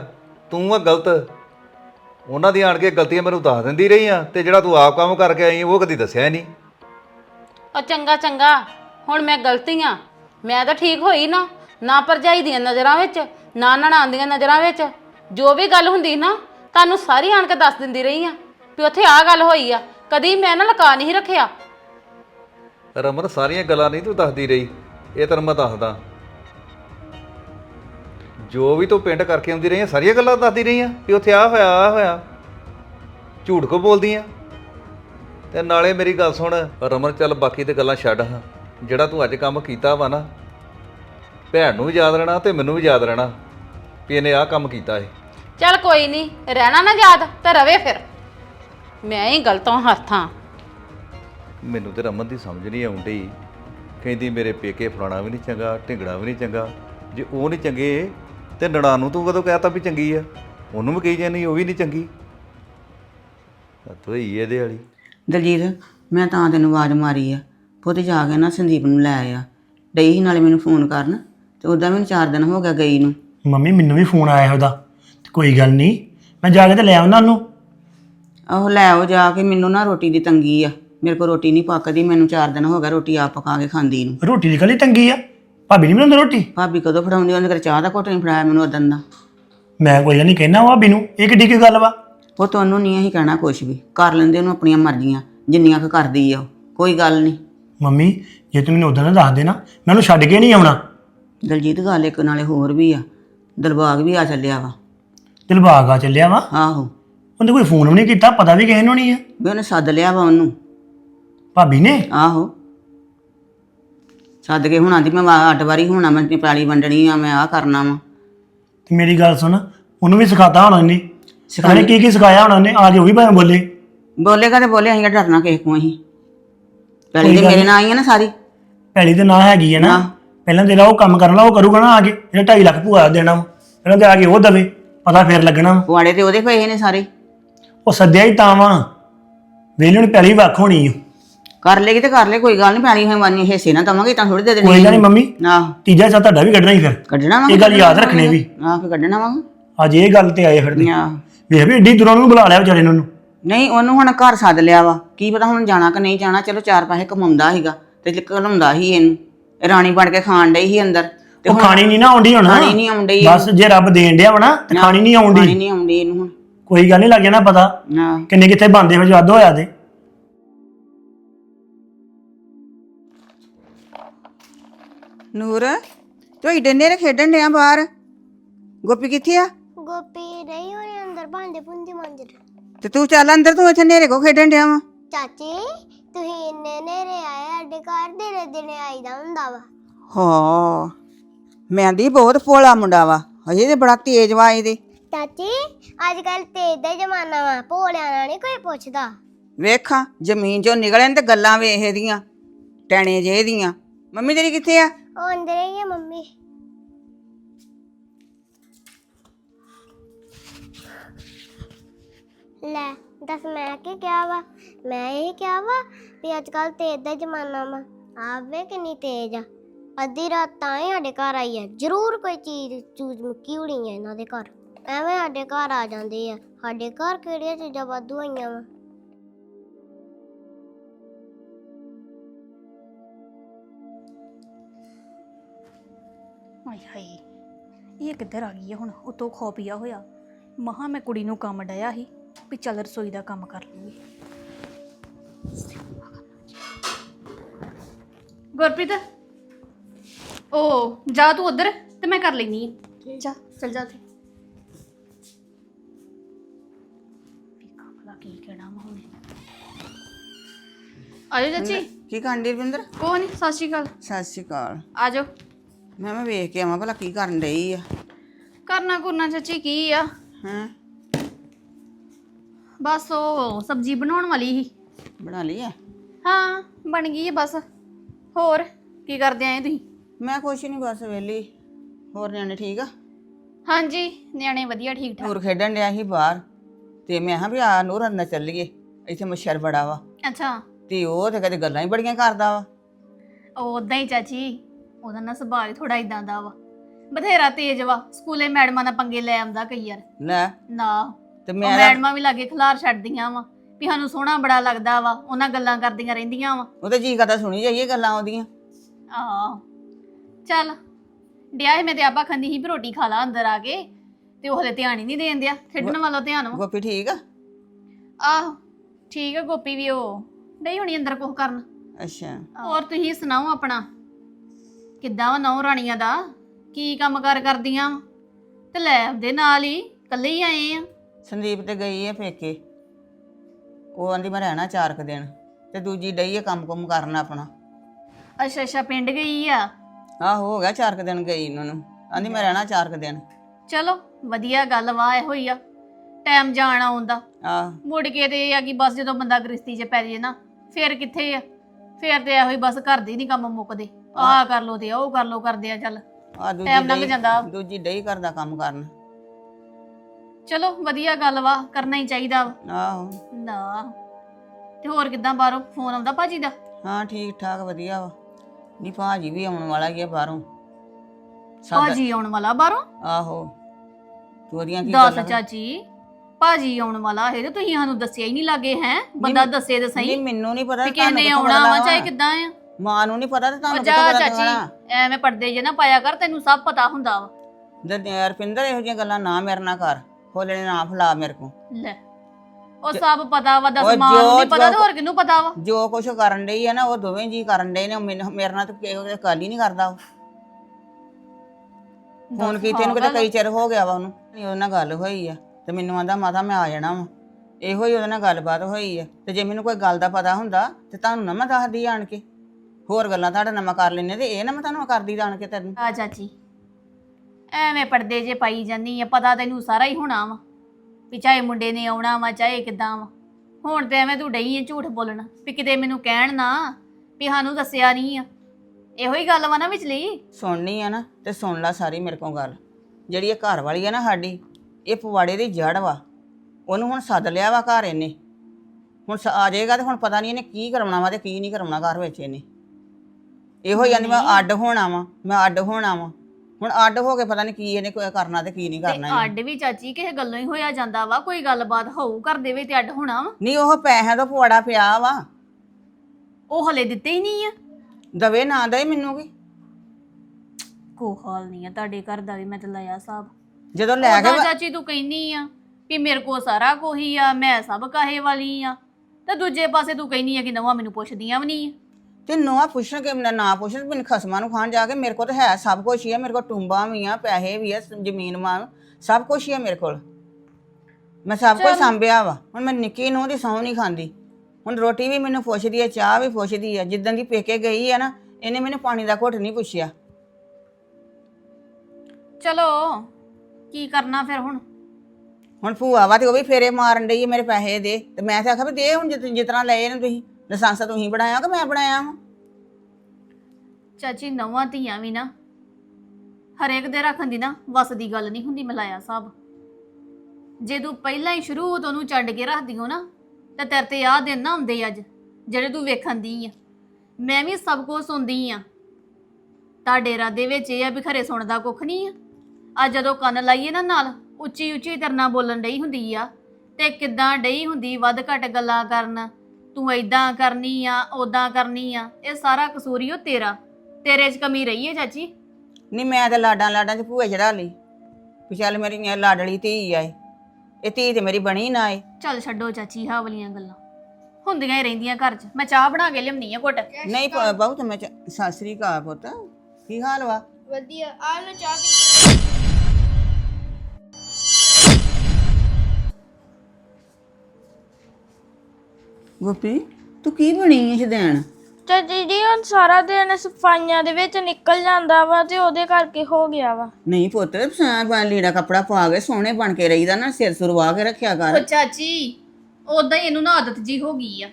ਤੂੰ ਆ ਗਲਤ। ਉਹਨਾਂ ਦੀ ਆਣ ਕੇ ਗਲਤੀਆਂ ਮੈਨੂੰ ਦੱਸ ਦਿੰਦੀ ਰਹੀ ਆ ਤੇ ਜਿਹੜਾ ਤੂੰ ਆਪ ਕੰਮ ਕਰਕੇ ਆਈ ਉਹ ਕਦੀ ਦੱਸਿਆ ਨਹੀਂ। ਉਹ ਚੰਗਾ ਚੰਗਾ। ਹੁਣ ਮੈਂ ਗਲਤੀ ਆ। ਮੈਂ ਤਾਂ ਠੀਕ ਹੋਈ ਨਾ। ਨਾ ਭਰਜਾਈ ਦੀਆਂ ਨਜ਼ਰਾਂ ਵਿੱਚ ਨਾ ਨਣਾਨ ਦੀਆਂ ਨਜ਼ਰਾਂ ਵਿੱਚ। ਜੋ ਵੀ ਗੱਲ ਹੁੰਦੀ ਨਾ, ਤੁਹਾਨੂੰ ਸਾਰੀ ਆਣ ਕੇ ਦੱਸ ਦਿੰਦੀ ਰਹੀ ਆ ਵੀ ਉੱਥੇ ਆ ਗੱਲ ਹੋਈ ਆ, ਕਦੀ ਮੈਂ ਨਾ ਲਕਾ ਨਹੀਂ ਰੱਖਿਆ। ਰਮਨ, ਸਾਰੀਆਂ ਗੱਲਾਂ ਨਹੀਂ ਤੂੰ ਦੱਸਦੀ ਰਹੀ। ਇਹ ਤੈਨੂੰ ਮੈਂ ਦੱਸਦਾ। ਜੋ ਵੀ ਤੂੰ ਪਿੰਡ ਕਰਕੇ ਆਉਂਦੀ ਰਹੀ ਆ, ਸਾਰੀਆਂ ਗੱਲਾਂ ਦੱਸਦੀ ਰਹੀ ਆ ਵੀ ਉੱਥੇ ਆ ਹੋਇਆ ਆ ਹੋਇਆ। ਝੂਠ ਕੋ ਬੋਲਦੀ ਆ। ਤੇ ਨਾਲੇ ਮੇਰੀ ਗੱਲ ਸੁਣ, ਰਮਨ, ਚੱਲ ਬਾਕੀ ਤੇ ਗੱਲਾਂ ਛੱਡ ਹਾਂ। ਜਿਹੜਾ ਤੂੰ ਅੱਜ ਕੰਮ ਕੀਤਾ ਵਾ ਨਾ, ਭੈਣ ਨੂੰ ਵੀ ਯਾਦ ਰਹਿਣਾ ਤੇ ਮੈਨੂੰ ਵੀ ਯਾਦ ਰਹਿਣਾ। ਵੀ ਇਹਨੇ ਆਹ ਕੰਮ ਕੀਤਾ ਏ ਚੱਲ ਕੋਈ ਨਹੀਂ ਰਹਿਣਾ ਨਾ ਯਾਦ ਤਾਂ ਰਵੇ ਫਿਰ। ਮੈਂ ਹੀ ਗਲਤੋਂ ਹੱਥਾਂ ਮੈਨੂੰ ਤੇ ਰਮਨ ਦੀ ਸਮਝ ਨਹੀਂ ਆਉਂਦੀ ਕਹਿੰਦੀ ਮੇਰੇ ਪੇਕੇ ਫਲਾਣਾ ਵੀ ਨਹੀਂ ਚੰਗਾ ਢਿੰਗੜਾ ਵੀ ਨਹੀਂ ਚੰਗਾ। ਜੇ ਉਹ ਨਹੀਂ ਚੰਗੇ ਤੇ ਨਣਾ ਨੂੰ ਤੂੰ ਕਦੋਂ ਕਹਿਤਾ ਵੀ ਚੰਗੀ ਆ? ਉਹਨੂੰ ਵੀ ਕਹੀ ਜਾਨੀ ਉਹ ਵੀ ਨਹੀਂ ਚੰਗੀ। ਤੋਈ ਇਹਦੇ ਵਾਲੀ। ਦਲਜੀਤ ਮੈਂ ਤਾਂ ਤੈਨੂੰ ਆਵਾਜ਼ ਮਾਰੀ ਆ। ਪੁੱਤ ਜਾ ਕੇ ਨਾ ਸੰਦੀਪ ਨੂੰ ਲੈ ਆ। ਡਈ ਸੀ ਨਾਲੇ ਮੈਨੂੰ ਫੋਨ ਕਰਨ ਤੇ ਉਦਾਂ ਮੈਨੂੰ 4 ਦਿਨ ਹੋ ਗਿਆ ਗਈ ਨੂੰ। ਮੰਮੀ ਮੈਨੂੰ ਵੀ ਫੋਨ ਆਇਆ ਉਹਦਾ। ਤੇ ਕੋਈ ਗੱਲ ਨਹੀਂ ਮੈਂ ਜਾ ਕੇ ਤੇ ਲੈ ਆਉਣਾ ਉਹਨੂੰ। ਆਹੋ ਲੈ ਆਓ ਜਾ ਕੇ ਮੈਨੂੰ ਨਾ ਰੋਟੀ ਦੀ ਤੰਗੀ ਆ। ਮੇਰੇ ਕੋਲ ਰੋਟੀ ਨਹੀਂ ਪੱਕਦੀ ਮੈਨੂੰ 4 ਦਿਨ ਹੋ ਗਿਆ ਰੋਟੀ ਆਪ ਪਕਾ ਕੇ ਖਾਂਦੀ ਨੂੰ। ਰੋਟੀ ਦੀ ਗਲੀ ਤੰਗੀ ਆ? ਭਾਬੀ ਨਹੀਂ ਬਣਾਉਂਦੀ ਰੋਟੀ? ਭਾਬੀ ਕਦੋਂ ਫੜਾਉਂਦੀ ਉਹਨੇ ਕਰ ਚਾਹ ਦਾ ਘੁੱਟ ਨਹੀਂ ਫੜਾਇਆ ਮੈਨੂੰ ਉਦੋਂ ਦਾ। ਮੈਂ ਕੋਈ ਗੱਲ ਨਹੀਂ ਕਹਿਣਾ ਭਾਬੀ ਨੂੰ ਇਹ ਕਿੱਡੀ ਕੀ ਗੱਲ ਵਾ? ਉਹ ਤੁਹਾਨੂੰ ਨਹੀਂ ਅਸੀਂ ਕਹਿਣਾ ਕੁਛ ਵੀ। ਕਰ ਲੈਂਦੇ ਉਹਨੂੰ ਆਪਣੀਆਂ ਮਰਜ਼ੀਆਂ ਜਿੰਨੀਆਂ ਕੁ ਕਰਦੀ ਆ ਉਹ। ਕੋਈ ਗੱਲ ਨਹੀਂ। ਮੰਮੀ ਜੇ ਤੂੰ ਮੈਨੂੰ ਉਦੋਂ ਨਾ ਦੱਸ ਦੇਣਾ ਮੈਂ ਉਹਨੂੰ ਛੱਡ ਕੇ ਨਹੀਂ ਆਉਣਾ। ਦਲਜੀਤ ਗੱਲ ਇੱਕ ਨਾਲੇ ਹੋਰ ਵੀ ਆ। ਦਲਬਾਗ ਵੀ ਆ ਚੱਲਿਆ ਵਾ। ਦਿਲਬਾਗ ਆ ਚੱਲਿਆ ਵਾ? ਆਹੋ। ਉਹਨੇ ਕੋਈ ਫੋਨ ਵੀ ਨਹੀਂ ਕੀਤਾ? ਪਤਾ ਵੀ ਕਿਸੇ ਨੂੰ ਨਹੀਂ ਆ। ਵੀ ਉਹਨੇ ਸੱਦ ਲਿਆ ਵਾ ਉਹਨੂੰ। ਭਾਬੀ ਨੇ? ਆਹੋ। ਸੱਦ ਕੇ ਹੁਣ ਆਂਦੀ ਮੈਂ ਵਾ- ਅੱਡ ਵਾਰੀ ਹੋਣਾ ਮੈਂ ਤੇ ਪੈਲੀ ਵੰਡਣੀ ਆ ਮੈਂ ਆ ਕਰਨਾ ਵਾ। ਤੇ ਮੇਰੀ ਗੱਲ ਸੁਣ ਉਹਨੂੰ ਵੀ ਸਿਖਾਤਾ ਹੋਣਾ ਉਹਨੇ। ਸਿਖਾਣੇ ਕੀ ਕੀ ਸਿਖਾਇਆ ਹੋਣਾ ਉਹਨੇ ਆ ਜੇ ਉਹ ਵੀ ਭਾਵੇਂ ਬੋਲੇ। ਬੋਲੇਗਾ ਤੇ ਬੋਲੇ ਅਸੀਂ ਕਿਹੜਾ ਡਰਨਾ ਕਿਸੇ ਕੋਲ ਅਸੀਂ ਪੈਲੀ ਤੇ ਮੇਰੇ ਨਾਲ ਆਈ ਆ ਨਾ ਸਾਰੀ। ਪਹਿਲੀ ਤੇ ਨਾ ਹੈਗੀ ਹੈ ਨਾ। ਆਹ। ਪਹਿਲਾਂ ਤੇਰਾ ਉਹ ਕੰਮ ਕਰਨ ਲਾ ਉਹ ਕਰੂਗਾ ਨਾ ਆ ਕੇ ਜਿਹੜਾ 2.5 ਲੱਖ ਭੂਆ ਦੇਣਾ ਵਾ। ਪਹਿਲਾਂ ਤੇ ਆ ਕੇ ਉਹ ਦਵੇ ਪਤਾ ਫੇਰ ਲੱਗਣਾ। ਵਾ। ਪੁਆੜੇ ਤੇ ਉਹਦੇ ਪਏ ਨੇ ਸਾਰੇ? ਉਹ ਸੱਦਿਆ ਹੀ ਤਾਂ ਵਾ। ਵੇਲੇ ਨੂੰ ਪਹਿਲੀ ਵੱਖ ਹੋਣੀ ਓ ਕਰ ਲੇਗੀ ਤੇ ਕਰ ਲੈ ਕੋਈ ਗੱਲ ਨਹੀਂ ਪੈਲੀ ਹੋਈ ਵਾਨੀ ਹਿੱਸੇ ਨਾ ਦਵਾਂਗੇ ਤਾਂ ਥੋੜੀ ਦੇ ਦੇਣੀ ਕੋਈ ਗੱਲ ਨਹੀਂ ਮੰਮੀ ਆਹ। ਤੀਜਾ ਚਾ ਤੁਹਾਡਾ ਵੀ ਕੱਢਣਾ ਹੀ ਫਿਰ। ਕੱਢਣਾ ਵਾ ਇਹ ਗੱਲ ਯਾਦ ਰੱਖਣੀ ਵੀ। ਆਹ ਫੇ ਕੱਢਣਾ ਵਾ। ਅੱਜ ਇਹ ਗੱਲ ਤੇ ਆਏ ਫਿਰਦੇ। ਆਹ। ਵੇਖ ਵੀ ਏਡੀ ਦੂਰੋਂ ਨੂੰ ਬੁਲਾ ਲਿਆ ਵਿਚਾਰੇ ਨੂੰ। ਨਹੀਂ ਉਹਨੂੰ ਹੁਣ ਘਰ ਸੱਦ ਲਿਆ ਵਾ। ਕੀ ਪਤਾ ਹੁਣ ਜਾਣਾ ਕਿ ਨਹੀਂ ਜਾਣਾ ਚਲੋ ਚਾਰ ਪੈਸੇ ਕਮਾਉਂਦਾ ਸੀਗਾ ਤੇ ਘਲਾਉਂਦਾ ਸੀ ਇਹਨੂੰ। ਇਹ ਰਾਣੀ ਬਣ ਕੇ ਖਾਣ ਡਈ ਸੀ ਅੰਦਰ। ਤੇ ਉਹ ਖਾਣੀ ਨਹੀਂ ਨਾ ਆਉਂਦੀ ਹੁਣ ਖਾਣੀ ਨਹੀਂ ਆਉਂਦੀ। ਬਸ ਜੇ ਰੱਬ ਦੇਣ ਡਿਆ ਵਾ ਨਾ ਤੇ ਖਾਣੀ ਨਹੀਂ ਆਉਂਦੀ। ਖਾਣੀ ਨਹੀਂ ਆਉਂਦੀ ਇਹਨੂੰ ਹੁਣ। ਕੋਈ ਗੱਲ ਨਹੀਂ ਲੱਗ ਜਾਣਾ ਪਤਾ। ਕਿੰਨੇ ਕਿੱਥੇ ਬੰਦੇ ਹੋ ਜਦ ਹੋਇਆ ਤੇ। ਨੂਰ ਤੂੰ ਏਡੇ ਨੇਰੇ ਖੇਡਣ ਡਿਆ ਬਾਹਰ। ਗੋਪੀ ਕਿੱਥੇ ਆ? ਗੋਪੀ ਰਹੀ ਹੋਣੀ ਅੰਦਰ ਭਾਂਡੇ ਭੁੰਦੇ ਮੰਜਰ ਤੇ ਤੂੰ ਚੱਲ ਅੰਦਰ ਤੂੰ ਇੱਥੇ ਨੇਰੇ ਕੋ ਖੇਡਣ ਡਿਆ ਵਾ। ਚਾਚੀ? ਤੁਸੀਂ ਇੰਨੇ ਨੇਰੇ ਆਏ ਸਾਡੇ ਘਰ ਦਿਨੇ ਦਿਨੇ ਆਈਦਾ ਹੁੰਦਾ ਵਾ। ਹਾਂ ਮੈਂ ਦੀ ਬਹੁਤ ਭੋਲਾ ਮੁੰਡਾ ਵਾ ਹਜੇ ਤੇ ਬੜਾ ਤੇਜ਼ ਵਾ ਇਹਦੇ। ਚਾਚੀ ਅੱਜ ਕੱਲ ਤੇਜ਼ ਦਾ ਜ਼ਮਾਨਾ ਵਾ ਭੋਲਿਆਂ ਨਾਲ ਨਹੀਂ ਕੋਈ ਪੁੱਛਦਾ। ਵੇਖਾਂ ਜ਼ਮੀਨ ਚੋਂ ਨਿਕਲੇ ਨੇ ਤੇ ਗੱਲਾਂ ਵੇਖ ਇਹਦੀਆਂ ਟੈਣੇ ਜੇ ਦੀਆਂ। ਮੰਮੀ ਤੇਰੀ ਕਿੱਥੇ ਆ? ਉਹ ਅੰਦਰ ਹੀ ਹੈ ਮੰਮੀ। ਲੈ। ਦੱਸ ਮੈਂ ਕੀ ਕਿਹਾ ਵਾ? ਮੈਂ ਇਹ ਕਿਹਾ ਵਾ ਵੀ ਅੱਜ ਕੱਲ ਤੇਜ਼ ਦਾ ਜ਼ਮਾਨਾ ਵਾ। ਆਵੇ ਕਿੰਨੀ ਤੇਜ਼ ਆ। ਅੱਧੀ ਰਾਤ ਤਾਂ ਹੀ ਸਾਡੇ ਘਰ ਆਈ ਹੈ ਜ਼ਰੂਰ ਕੋਈ ਚੀਜ਼ ਚੂਜ਼ ਮੁੱਕੀ ਹੋਣੀ ਹੈ ਇਹਨਾਂ ਦੇ ਘਰ। ਐਵੇਂ ਸਾਡੇ ਘਰ ਆ ਜਾਂਦੇ ਆ। ਸਾਡੇ ਘਰ ਕਿਹੜੀਆਂ ਚੀਜ਼ਾਂ ਵਾਧੂ ਆਈਆਂ ਵਾ? ਆਏ ਹਾਏ, ਇਹ ਕਿੱਧਰ ਆ ਗਈ ਹੈ ਹੁਣ? ਉਤੋਂ ਖੋ ਪਿਆ ਹੋਇਆ। ਮਹਾ ਮੈਂ ਕੁੜੀ ਨੂੰ ਕੰਮ ਡਾਇਆ ਸੀ। ਵੀ ਚੱਲ ਰਸੋਈ ਦਾ ਕੰਮ ਕਰ ਲੂੰਗੀ ਗੁਰਪ੍ਰੀਤ ਓ ਜਾ ਤੂੰ ਉਧਰ ਤੇ ਮੈਂ ਕਰ ਲੈਣੀ ਜਾ ਚੱਲ ਜਾ ਤੇ ਵੇਖਾਂ ਭਲਾ ਕੀ ਕਹਿਣਾ ਵਾ ਹੁਣੇ। ਆਜੋ ਚਾਚੀ। ਕੀ ਕਰਨ ਦੀ ਰਵਿੰਦਰ? ਕੋਈ ਨਹੀਂ ਸਤਿ ਸ਼੍ਰੀ ਅਕਾਲ। ਸਤਿ ਸ਼੍ਰੀ ਅਕਾਲ। ਆਜੋ। ਮੈਂ ਮੈਂ ਵੇਖ ਕੇ ਆਵਾਂ ਭਲਾ ਕੀ ਕਰਨ ਡਈ ਆ। ਕਰਨਾ ਕਰਨਾ ਚਾਚੀ ਕੀ ਆ? ਹਾਂ? ਬਸ ਉਹ ਸਬਜ਼ੀ ਬਣਾਉਣ ਵਾਲੀ ਸੀ। ਬਣਾ ਲਈ ਆ? ਹਾਂ ਬਣ ਗਈ ਹੈ ਬਸ। ਹੋਰ ਕੀ ਕਰਦੇ ਆਏ ਤੁਸੀਂ? ਮੈਂ ਕੁਛ ਨਹੀਂ ਬਸ ਵੇਲੀ ਹੋਰ ਨਿਆਣੇ ਠੀਕ ਆ? ਹਾਂਜੀ ਨਿਆਣੇ ਵਧੀਆ ਠੀਕ ਠਾਕ ਨੂਰ ਖੇਡਣ ਡਿਆ ਸੀ ਬਾਹਰ। ਤੇ ਮੈਂ ਕਿਹਾ ਵੀ ਆ ਨੂਰ ਅੰਦਰ ਚੱਲੀਏ। ਇੱਥੇ ਮੱਛਰ ਬੜਾ ਵਾ। ਅੱਛਾ। ਤੇ ਉਹ ਤੇ ਕਦੇ ਗੱਲਾਂ ਹੀ ਬੜੀਆਂ ਕਰਦਾ ਵਾ। ਉਹ ਉਦਾਂ ਹੀ ਚਾਚੀ ਉਹਦਾ ਨਾ ਸੁਭਾਅ ਥੋੜਾ ਇਦਾਂ ਦਾ ਵਾ। ਬਥੇਰਾ ਤੇਜ਼ ਵਾ। ਸਕੂਲੇ ਮੈਡਮਾਂ ਨਾਲ ਪੰਗੇ ਲੈ ਆਉਂਦਾ ਕਈ ਯਾਰ ਲੈ। ਨਾ। ਤੇ ਮੈਂ ਮੈਡਮਾਂ ਵੀ ਲਾਗੇ ਖਿਲਾਰ ਛੱਡਦੀਆਂ ਵਾ ਵੀ ਸਾਨੂੰ ਸੋਹਣਾ ਬੜਾ ਲੱਗਦਾ ਵਾ ਉਹਨਾਂ ਗੱਲਾਂ ਕਰਦੀਆਂ ਰਹਿੰਦੀਆਂ ਵਾ। ਉਹ ਤੇ ਜੀ ਕਰਦਾ ਸੁਣੀ ਜਾਈਏ ਗੱਲਾਂ ਉਹਦੀਆਂ। ਆਹ। ਚੱਲ ਡਿਆ ਸੀ ਮੈਂ ਤੇ ਆਬਾ ਖੰਦੀ ਸੀ ਵੀ ਰੋਟੀ ਖਾ ਲਾ ਅੰਦਰ ਆ ਕੇ ਤੇ ਉਹ ਹਲੇ ਧਿਆਨ ਹੀ ਨਹੀਂ ਦੇਣ ਦਿਆ। ਖੇਡਣ ਵੱਲੋਂ ਧਿਆਨ ਵਾ। ਗੋਪੀ ਠੀਕ ਆ? ਆਹੋ ਠੀਕ ਆ ਗੋਪੀ ਵੀ ਉਹ ਨਹੀਂ ਹੋਣੀ ਅੰਦਰ ਕੁਝ ਕਰਨ। ਅੱਛਾ। ਹੋਰ ਤੁਸੀਂ ਸੁਣਾਓ ਆਪਣਾ? ਕਿੱਦਾਂ ਵਾ ਨੌ ਰਾਣੀਆਂ ਦਾ? ਕੀ ਕੰਮ ਕਾਰ ਕਰਦੀਆਂ? ਤੇ ਲੈ ਆਪਦੇ ਨਾਲ ਹੀ ਇਕੱਲੇ ਹੀ ਆਏ ਆ। ਸੰਦੀਪ ਤੇ ਗਈ ਹੈ ਪੇਕੇ। ਉਹ ਆਂਦੀ ਮੈਂ ਰਹਿਣਾ ਚਾਰ ਕੁ ਦਿਨ ਤੇ ਦੂਜੀ ਡਈ ਹੈ ਕੰਮ ਕੁਮ ਕਰਨ ਆਪਣਾ। ਅੱਛਾ ਅੱਛਾ ਪਿੰਡ ਗਈ ਆ? ਆਹੋ ਹੋ ਗਿਆ ਚਾਰ ਕੁ ਦਿਨ ਗਈ ਇਹਨਾਂ ਨੂੰ। ਆਂਦੀ ਮੈਂ ਰਹਿਣਾ ਚਾਰ ਕੁ ਦਿਨ। ਚਲੋ ਵਧੀਆ ਗੱਲ ਵਾ ਇਹੋ ਹੀ ਆ। ਟਾਈਮ ਜਾਣ ਆਉਂਦਾ ਆਹ। ਮੁੜ ਕੇ ਤੇ ਇਹ ਆ ਕਿ ਬਸ ਜਦੋਂ ਬੰਦਾ ਗ੍ਰਸਤੀ 'ਚ ਪੈ ਜੇ ਨਾ ਫੇਰ ਕਿੱਥੇ ਆ? ਫੇਰ ਤੇ ਇਹੋ ਹੀ ਬਸ ਘਰ ਦੇ ਨਹੀਂ ਕੰਮ ਮੁੱਕਦੇ। ਆਹ ਕਰ ਲੋ ਤੇ ਉਹ ਕਰ ਲੋ ਕਰਦੇ ਆ ਚੱਲ। ਆ ਦੂਜੀ Time ਲੰਘ ਡਈ- ਜਾਂਦਾ। ਦੂਜੀ ਡਈ ਕਰਦਾ ਕੰਮ ਕਰਨ। ਚਲੋ ਵਧੀਆ ਗੱਲ ਵਾ ਕਰਨਾ ਹੀ ਚਾਹੀਦਾ ਵਾ। ਆਹੋ। ਨਾ। ਤੇ ਹੋਰ ਕਿੱਦਾਂ ਬਾਹਰੋਂ ਫੋਨ ਆਉਂਦਾ ਭਾਜੀ ਦਾ? ਹਾਂ ਠੀਕ ਠਾਕ ਵਧੀਆ ਵਾ। ਨਹੀਂ ਭਾਜੀ ਵੀ ਆਉਣ ਵਾਲਾ ਹੀ ਆ ਬਾਹਰੋਂ। ਸਾਡਾ- ਭਾਜੀ ਆਉਣ ਵਾਲਾ ਬਾਹਰੋਂ? ਆਹੋ। ਉਹਦੀਆਂ ਕੀ ਦੱਸ ਗੱਲਾਂ? ਚਾਚੀ ਭਾਜੀ ਆਉਣ ਵਾਲਾ ਹੈ ਤੇ ਤੁਸੀਂ ਸਾਨੂੰ ਦੱਸਿਆ ਹੀ ਨਹੀਂ ਲੱਗੇ ਹੈ? ਬੰਦਾ ਦੱਸੇ ਤੇ ਨਹੀਂ ਸਹੀ ਮੈਨੂੰ ਨਹੀਂ ਪਤਾ ਕਿ ਕਿਸੇ ਤੁਹਾਨੂੰ ਨੇ ਕਿੱਥੋਂ ਆਉਣਾ ਪਤਾ ਵਾ ਵਾ। ਚਾਹੇ ਕਿੱਦਾਂ ਆ? ਮਾਂ ਨੂੰ ਨਹੀਂ ਪਤਾ ਤੇ ਉਹ ਤੁਹਾਨੂੰ ਜਾ ਕਿੱਥੋਂ ਪਤਾ ਚਾਚੀ ਐਵੇਂ ਪਰਦੇ ਜੇ ਨਾ ਪਾਇਆ ਕਰ ਤੈਨੂੰ ਸਭ ਪਤਾ ਹੁੰਦਾ ਵਾ। ਜਦ ਰਪਿੰਦਰ ਇਹੋ ਜਿਹੀਆਂ ਗੱਲਾਂ ਨਾ ਮੇਰੇ ਨਾਲ ਕਰ। ਹੋਲੇ ਨਾ ਫਲਾ ਮੇਰੇ ਕੋ ਲੈ ਉਹ ਸਭ ਪਤਾ ਵਾ ਦਸ ਮਾਂ ਨੂੰ ਨਹੀਂ ਪਤਾ ਤੇ ਹੋਰ ਕਿਹਨੂੰ ਪਤਾ ਵਾ? ਜੋ ਕੁਛ ਕਰਨ ਡਈ ਆ ਨਾ ਉਹ ਦੋਵੇਂ ਜੀ ਕਰਨ ਡਏ ਨੇ ਮੈਨੂੰ ਮੇਰੇ ਨਾਲ ਤਾਂ ਕਿਸੇ ਗੱਲ ਹੀ ਨਹੀਂ ਕਰਦਾ ਉਹ। ਫੋਨ ਕੀਤੇ ਨੂੰ ਕਿਤੇ। ਕਈ ਚਿਰ ਹੋ ਗਿਆ ਵਾ ਉਹਨੂੰ ਨਹੀਂ ਉਹਦੇ ਨਾਲ ਗੱਲ ਹੋਈ ਆ ਤੇ ਮੈਨੂੰ ਆਂਦਾ ਮਾਤਾ ਮੈਂ ਆ ਜਾਣਾ ਵਾ। ਇਹੋ ਹੀ ਉਹਦੇ ਨਾਲ ਗੱਲਬਾਤ ਹੋਈ ਆ ਤੇ ਜੇ ਮੈਨੂੰ ਕੋਈ ਗੱਲ ਦਾ ਪਤਾ ਹੁੰਦਾ ਤੇ ਤੁਹਾਨੂੰ ਨਾ ਮੈਂ ਦੱਸਦੀ ਆਣ ਕੇ। ਹੋਰ ਗੱਲਾਂ ਤੁਹਾਡੇ ਨਾਲ ਮੈਂ ਕਰ ਲੈਨੇ ਤੇ ਇਹ ਨਾ ਮੈਂ ਤੁਹਾਨੂੰ ਕਰਦੀ ਆਣ ਕੇ ਤੈਨੂੰ। ਆ ਚਾਚੀ ਐਵੇਂ ਪਰਦੇ ਜੇ ਪਾਈ ਜਾਂਦੀ ਆ ਪਤਾ ਤੈਨੂੰ ਸਾਰਾ ਹੀ ਹੋਣਾ ਵਾ ਵੀ ਚਾਹੇ ਮੁੰਡੇ ਨੇ ਆਉਣਾ ਵਾ ਚਾਹੇ ਕਿਦਾਂ ਵਾ। ਹੁਣ ਤੇ ਐਵੇਂ ਤੂੰ ਡਈ ਆ ਝੂਠ ਬੋਲਣਾ ਵੀ ਕਿਤੇ ਮੈਨੂੰ ਕਹਿਣ ਨਾ ਵੀ ਸਾਨੂੰ ਦੱਸਿਆ ਨਹੀਂ ਆ। ਇਹੋ ਹੀ ਗੱਲ ਵਾ ਨਾ ਵਿਚਲੀ? ਸੁਣਨੀ ਆ ਨਾ ਤੇ ਸੁਣ ਲੈ ਸਾਰੀ ਮੇਰੇ ਕੋਲ ਗੱਲ। ਜਿਹੜੀ ਇਹ ਘਰ ਵਾਲੀ ਆ ਨਾ ਸਾਡੀ ਇਹ ਪਵਾੜੇ ਦੀ ਜੜ ਵਾ। ਉਹਨੂੰ ਹੁਣ ਸੱਦ ਲਿਆ ਵਾ ਘਰ ਇਹਨੇ। ਹੁਣ ਸ- ਆ ਜਾਏਗਾ ਤੇ ਹੁਣ ਪਤਾ ਨਹੀਂ ਇਹਨੇ ਕੀ ਕਰਾਉਣਾ ਵਾ ਤੇ ਕੀ ਨਹੀਂ ਕਰਾਉਣਾ ਘਰ ਵਿੱਚ ਇਹਨੇ। ਇਹੋ ਹੀ ਕਹਿੰਦੀ ਮੈਂ ਅੱਡ ਹੋਣਾ ਵਾ ਮੈਂ ਅੱਡ ਹੋਣਾ ਵਾ। ਹੁਣ ਅੱਡ ਹੋ ਕੇ ਪਤਾ ਨਹੀਂ ਕੀ ਇਹਨੇ ਕੋਈ ਕਰਨਾ ਤੇ ਕੀ ਨਹੀਂ ਕਰਨਾ ਇਹਨੇ। ਅੱਡ ਵੀ ਚਾਚੀ ਕਿਸੇ ਗੱਲੋਂ ਹੀ ਹੋਇਆ ਜਾਂਦਾ ਵਾ ਕੋਈ ਗੱਲਬਾਤ ਹੋਊ ਘਰ ਦੇ ਵਿੱਚ ਤੇ ਅੱਡ ਹੋਣਾ ਵਾ। ਨਹੀਂ ਉਹ ਪੈਸਿਆਂ ਦਾ ਪਵਾੜਾ ਪਿਆ ਵਾ। ਉਹ ਹਲੇ ਦਿੱਤੇ ਹੀ ਨਹੀਂ ਆ। ਦਵੇ ਨਾ ਦੇ ਮੈਨੂੰ ਵੀ। ਕੋ ਹਾਲ ਨਹੀਂ ਆ ਤੁਹਾਡੇ ਘਰ ਦਾ ਵੀ ਮੈਂ ਤੇ ਲਿਆ ਹਿਸਾਬ। ਜਦੋਂ ਲੈ ਕੇ ਉਦਾਂ ਚਾਚੀ ਤੂੰ ਕਹਿੰਨੀ ਆ ਵੀ ਮੇਰੇ ਕੋ ਸਾਰਾ ਕੋਹੀ ਆ ਮੈਂ ਸਭ ਕਾਹੇ ਵਾਲੀ ਆ। ਤੇ ਦੂਜੇ ਪਾਸੇ ਤੂੰ ਕਹਿੰਨੀ ਆ ਕਿ ਨਵਾਂ ਮੈਨੂੰ ਪੁੱਛਦੀਆਂ ਵੀ ਨਹੀਂ ਆ। ਤੇ ਨੋਆ ਪੁੱਛਣ ਕੇ ਮੈਨੂੰ ਨਾ ਪੁੱਛਣ ਮੈਨੂੰ ਖਸਮਾਂ ਨੂੰ ਖਾਣ ਜਾ ਕੇ ਮੇਰੇ ਕੋਲ ਤਾਂ ਹੈ ਸਭ ਕੁਝ ਹੀ ਹੈ ਮੇਰੇ ਕੋਲ ਟੁੰਬਾਂ ਵੀ ਆ ਪੈਸੇ ਵੀ ਆ ਸ- ਜ਼ਮੀਨ ਮਾਂ ਸਭ ਕੁਝ ਹੀ ਹੈ ਮੇਰੇ ਕੋਲ। ਮੈਂ ਸਭ ਕੁਝ ਸੰਭਿਆ ਵਾ ਹੁਣ ਮੈਂ ਨਿੱਕੀ ਨੂੰ ਦੀ ਸਹੁੰ ਨਹੀਂ ਖਾਂਦੀ। ਹੁਣ ਰੋਟੀ ਵੀ ਮੈਨੂੰ ਪੁੱਛਦੀ ਹੈ ਚਾਹ ਵੀ ਪੁੱਛਦੀ ਹੈ ਜਿੱਦਾਂ ਦੀ ਪੇਕੇ ਗਈ ਹੈ ਨਾ ਇਹਨੇ ਮੈਨੂੰ ਪਾਣੀ ਦਾ ਘੁੱਟ ਨਹੀਂ ਪੁੱਛਿਆ। ਚਲੋ ਕੀ ਕਰਨਾ ਫਿਰ ਹੁਣ? ਹੁਣ ਭੂਆ ਵਾ ਤੇ ਉਹ ਵੀ ਫੇਰੇ ਮਾਰਨ ਡਈ ਹੈ ਮੇਰੇ ਪੈਸੇ ਦੇ ਤੇ ਮੈਂ ਤਾਂ ਆਖਿਆ ਵੀ ਦੇ ਹੁਣ ਜਿਸ ਤਰ੍ਹਾਂ ਲਏ ਨੇ ਤੁਸੀਂ। ਲਾਇਸੈਂਸ ਤੁਸੀਂ ਬਣਾਇਆ ਕਿ ਮੈਂ ਬਣਾਇਆ ਵਾ? ਚਾਚੀ, ਨਵਾਂ ਧੀਆਂ ਵੀ ਨਾ, ਹਰੇਕ ਦੇ ਰੱਖਣ ਦੀ ਨਾ ਵਸ ਦੀ ਗੱਲ ਨਹੀਂ ਹੁੰਦੀ ਮਲਾਇਆ ਸਾਹਿਬ। ਜੇ ਤੂੰ ਪਹਿਲਾਂ ਹੀ ਸ਼ੁਰੂ ਤੋਂ ਉਹਨੂੰ ਛੱਡ ਕੇ ਰੱਖਦੀ ਹੋ ਨਾ, ਤਾਂ ਤੇਰੇ ਤੇ ਆਹ ਦਿਨ ਨਾ ਹੁੰਦੇ ਅੱਜ, ਜਿਹੜੇ ਤੂੰ ਵੇਖਣ ਦੀ ਆ। ਮੈਂ ਵੀ ਸਭ ਕੁਝ ਸੁਣਦੀ ਆ। ਤੁਹਾਡੇ ਇਰਾਦੇ ਵਿੱਚ ਇਹ ਆ ਵੀ ਖਰੇ ਸੁਣਦਾ ਕੁੱਖ ਨਹੀਂ ਆ। ਅੱਜ ਜਦੋਂ ਕੰਨ ਲਾਈਏ ਨਾ ਨਾਲ ਉੱਚੀ ਉੱਚੀ ਤਰਨਾ ਬੋਲਣ ਡਈ ਹੁੰਦੀ ਆ, ਤੇ ਕਿੱਦਾਂ ਡਈ ਹੁੰਦੀ, ਵੱਧ ਘੱਟ ਗੱਲਾਂ ਕਰਨ ਤੂੰ ਐਦਾਂ ਕਰਨੀ ਆ ਉਦਾਂ ਕਰਨੀ ਆ ਇਹ ਸਾਰਾ ਕਸੂਰ ਹੀ ਉਹ ਤੇਰਾ। ਤੇਰੇ 'ਚ ਕਮੀ ਰਹੀ ਹੈ ਚਾਚੀ? ਨਹੀਂ ਮੈਂ ਤਾਂ ਲਾਡਾਂ ਲਾਡਾਂ 'ਚ ਭੂਏ ਚੜਾ ਲਈ। ਵੀ ਚੱਲ ਮੇਰੀ ਇਹ ਲਾਡਲੀ ਧੀ ਆ ਇਹ। ਇਹ ਧੀ ਤੇ ਮੇਰੀ ਬਣੀ ਨਾ ਏ ਚੱਲ ਛੱਡੋ ਚਾਚੀ ਆਹ ਵਾਲੀਆਂ ਗੱਲਾਂ। ਹੁੰਦੀਆਂ ਹੀ ਰਹਿੰਦੀਆਂ ਘਰ 'ਚ। ਮੈਂ ਚਾਹ ਬਣਾ ਕੇ ਲਿਆਉਣੀ ਆ ਘੁੱਟ। ਨਹੀਂ ਪ- ਬਹੁਤ ਮੈਂ ਚ- ਸਤਿ ਸ੍ਰੀ ਅਕਾਲ ਪੁੱਤ। ਕੀ ਹਾਲ ਵਾ? ਵਧੀਆ ਆ ਲੈ ਚਾਹ ਪੀ ਗੋਪੀ ਤੂੰ ਕੀ ਬਣੀ ਹੈ ਸ਼ਦੈਣ ਤੇ ਦੀਦੀ ਹੁਣ ਸਾਰਾ ਦਿਨ ਸਫਾਈਆਂ ਦੇ ਵਿੱਚ ਨਿਕਲ ਜਾਂਦਾ ਵਾ ਤੇ ਉਹਦੇ ਕਰਕੇ ਹੋ ਗਿਆ ਵਾ। ਨਹੀਂ ਪੁੱਤ ਸਾਂ ਲੀੜਾ ਕੱਪੜਾ ਪਾ ਕੇ ਸੋਹਣੇ ਬਣ ਕੇ ਰਹੀਦਾ ਨਾ ਸਿਰ ਸੁਰਵਾ ਕੇ ਰੱਖਿਆ ਉਹ ਕਰ ਚਾਚੀ ਉਦਾਂ ਹੀ ਇਹਨੂੰ ਨਾ ਆਦਤ ਜੀ ਹੋ ਗਈ ਆ।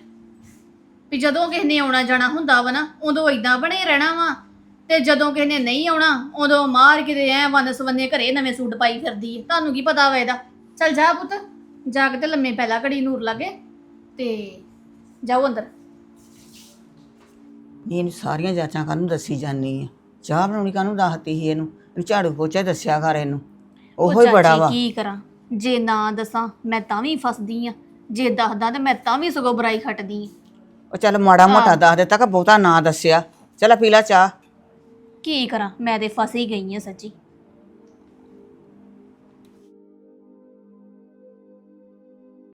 ਵੀ ਜਦੋਂ ਕਿਸੇ ਨੇ ਆਉਣਾ ਜਾਣਾ ਹੁੰਦਾ ਵਾ ਨਾ ਉਦੋਂ ਇਦਾਂ ਬਣੇ ਰਹਿਣਾ ਵਾ। ਤੇ ਜਦੋਂ ਕਿਸੇ ਨੇ ਨਹੀਂ ਆਉਣਾ ਉਦੋਂ ਮਾਰ ਕਿਤੇ ਐ ਵੰਨ ਸਵੰਨੇ ਘਰੇ ਨਵੇਂ ਸੂਟ ਪਾਈ ਫਿਰਦੀ ਹੈ ਤੁਹਾਨੂੰ ਕੀ ਪਤਾ ਵਾ ਇਹਦਾ। ਚੱਲ ਜਾ ਪੁੱਤ ਜਾ ਕੇ ਤੇ ਲੰਮੇ ਪਹਿਲਾ ਘੜੀ ਨੂਰ ਲਾਗੇ ਤੇ ਜਾਓ ਅੰਦਰ। ਨਹੀਂ ਇਹਨੂੰ ਸਾਰੀਆਂ ਜਾਚਾਂ ਕਾਹਨੂੰ ਦੱਸੀ ਜਾਨੀ ਹੈ ਚਾਹ ਬਣਾਉਣੀ ਕਾਹਨੂੰ ਦੱਸਤੀ ਸੀ ਇਹਨੂੰ। ਇਹਨੂੰ ਝਾੜੂ ਪੋਚਾ ਦੱਸਿਆ ਕਰ ਇਹਨੂੰ। ਉਹੋ ਹੀ ਬੜਾ ਚਾਚੀ ਵਾ। ਕੀ ਕਰਾਂ? ਜੇ ਨਾ ਦੱਸਾਂ ਮੈਂ ਤਾਂ ਵੀ ਫਸਦੀ ਆ। ਜੇ ਦੱਸਦਾ ਤੇ ਮੈਂ ਤਾਂ ਵੀ ਸਗੋਂ ਬੁਰਾਈ ਖੱਟਦੀ ਆਂ। ਉਹ ਚੱਲ ਮਾੜਾ ਮੋਟਾ ਦੱਸ ਦਿੱਤਾ ਕਿ ਬਹੁਤਾ ਨਾ ਦੱਸਿਆ। ਚੱਲ ਪੀ ਲੈ ਚਾਹ। ਕੀ ਕਰਾਂ? ਮੈਂ ਤੇ ਫਸ ਹੀ ਗਈ ਆ ਸੱਚੀ।